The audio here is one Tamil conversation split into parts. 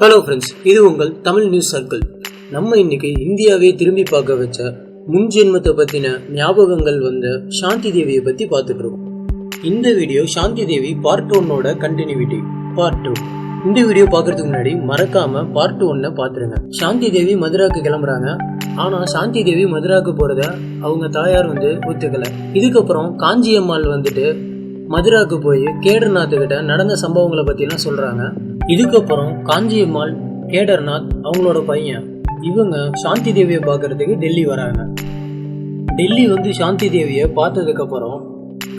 ஹலோ ஃப்ரெண்ட்ஸ் இது உங்கள் தமிழ் நியூஸ் சர்க்கிள் நம்ம இன்னைக்கு இந்தியாவே திரும்பி பார்க்க வச்ச முன் ஜென்மத்தை பற்றின ஞாபகங்கள் வந்த சாந்தி தேவியை பற்றி பார்த்துட்டு இருக்கோம். இந்த வீடியோ சாந்தி தேவி பார்ட் ஒன்னோட கண்டினியூட்டி பார்ட் டூ இந்த வீடியோ பார்க்கறதுக்கு முன்னாடி மறக்காம பார்ட் ஒன்னை பார்த்துருங்க. சாந்தி தேவி மதுராக்கு கிளம்புறாங்க. ஆனால் சாந்தி தேவி மதுராக்கு போகிறத அவங்க தாயார் வந்து ஒத்துக்கலை. இதுக்கப்புறம் காஞ்சியம்மாள் வந்துட்டு மதுராக்கு போய் கேடர்நாத்துக்கிட்ட நடந்த சம்பவங்களை பற்றிலாம் சொல்கிறாங்க இதுக்கப்புறம் காஞ்சியம்மாள் கேடர்நாத் அவங்களோட பையன் இவங்க சாந்தி தேவியை பார்க்கறதுக்கு டெல்லி வராங்க. டெல்லி வந்து சாந்தி தேவியை பார்த்ததுக்கப்புறம்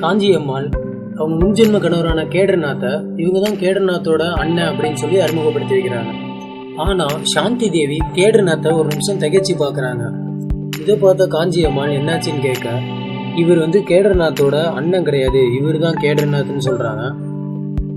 காஞ்சியம்மாள் அவங்க முன்ஜென்ம கணவரான கேடர்நாத்தை இவங்க தான் கேடர்நாத்தோட அண்ணன் அப்படின்னு சொல்லி அறிமுகப்படுத்தி வைக்கிறாங்க. ஆனால் சாந்தி தேவி கேடர்நாத்தை ஒரு நிமிஷம் திகைச்சு பார்க்குறாங்க. இதை பார்த்த காஞ்சியம்மாள் என்னாச்சுன்னு கேட்க இவர் வந்து கேடர்நாத்தோட அண்ணன் கிடையாது இவர் தான் கேடர்நாத்னு சொல்கிறாங்க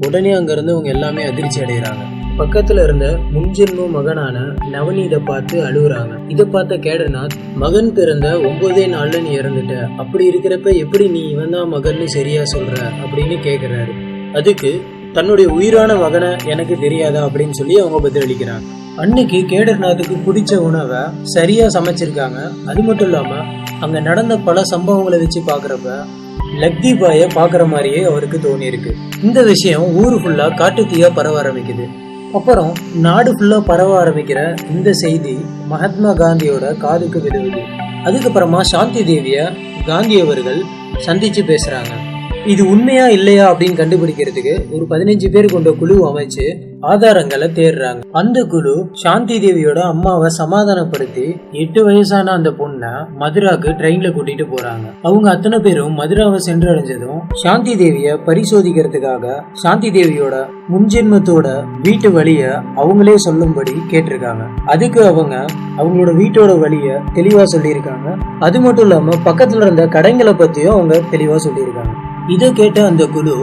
உடனே அங்கேருந்து அவங்க எல்லாமே அதிர்ச்சி அடைகிறாங்க பக்கத்துல இருந்த முன்ஜென்ம மகனான நவநீதை பார்த்து அழுகுறாங்க. இதை பார்த்த கேடர்நாத் மகன் பிறந்த ஒன்பதே நாள்ல நீ இறந்துட்ட. அப்படி இருக்கிறப்ப எப்படி நீ இவன் தான் மகன்னு சரியா சொல்ற? அப்படின்னு கேக்குறாரு. அதுக்கு தன்னுடைய உயிரான மகனை எனக்கு தெரியாதா? அப்படின்னு சொல்லி அவங்க பதிலளிக்கிறாங்க. அன்னைக்கு கேடர்நாத்துக்கு பிடிச்ச உணவை சரியா சமைச்சிருக்காங்க. அது மட்டும் இல்லாம அங்க நடந்த பல சம்பவங்களை வச்சு பாக்குறப்ப லக்தி பாய பாக்குற மாதிரியே அவருக்கு தோணி இருக்கு இந்த விஷயம் ஊரு ஃபுல்லா காட்டுத்தீயா பரவ ஆரம்பிக்குது. அப்புறம் நாடு ஃபுல்லா பரவ ஆரம்பிக்கிற இந்த செய்தி மகாத்மா காந்தியோட காதுக்கு விழுவுது. அதுக்கப்புறமா சாந்தி தேவிய காந்தி அவர்கள் சந்திச்சு பேசுறாங்க. இது உண்மையா இல்லையா அப்படின்னு கண்டுபிடிக்கிறதுக்கு ஒரு பதினஞ்சு பேர் கொண்ட குழு அமைச்சு ஆதாரங்களை தேடுறாங்க. அந்த குழு சாந்தி தேவியோட அம்மாவை சமாதானப்படுத்தி எட்டு வயசான அந்த பொண்ணை மதுராக்கு ட்ரெயின்ல கூட்டிட்டு போறாங்க. அவங்க அத்தனை பேரும் மதுராவை சென்றடைஞ்சதும் சாந்தி தேவிய பரிசோதிக்கிறதுக்காக சாந்தி தேவியோட முன்ஜென்மத்தோட வீட்டு வழிய அவங்களே சொல்லும்படி கேட்டிருக்காங்க. அதுக்கு அவங்க அவங்களோட வீட்டோட வழிய தெளிவா சொல்லியிருக்காங்க. அது மட்டும் இல்லாம பக்கத்துல இருந்த கடைங்களை பத்தியும் அவங்க தெளிவா சொல்லியிருக்காங்க. இதை கேட்ட அந்த குழு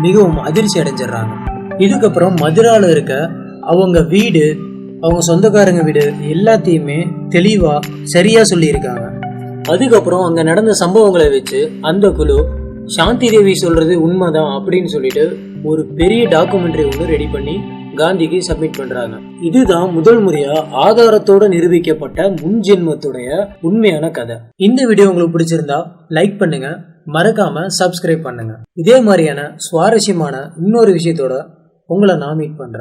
மிகவும் அதிர்ச்சி அடைஞ்சிடுறாங்க. இதுக்கப்புறம் மதுரால இருக்க அவங்க வீடு அவங்க சொந்தக்காரங்க வீடு எல்லாத்தையுமே தெளிவாக சரியாக சொல்லியிருக்காங்க. அதுக்கப்புறம் அங்கே நடந்த சம்பவங்களை வச்சு அந்த குழு சாந்தி தேவி சொல்றது உண்மைதான் அப்படின்னு சொல்லிட்டு ஒரு பெரிய டாக்குமெண்ட்ரி ஒன்று ரெடி பண்ணி காந்திக்கு சப்மிட் பண்றாங்க. இதுதான் முதல் முறையா ஆதாரத்தோட நிரூபிக்கப்பட்ட முன்ஜென்மத்துடைய உண்மையான கதை. இந்த வீடியோ உங்களுக்கு பிடிச்சிருந்தா லைக் பண்ணுங்க மறக்காம சப்ஸ்கிரைப் பண்ணுங்க. இதே மாதிரியான சுவாரஸ்யமான இன்னொரு விஷயத்தோட உங்களை நான் மீட் பண்றேன்.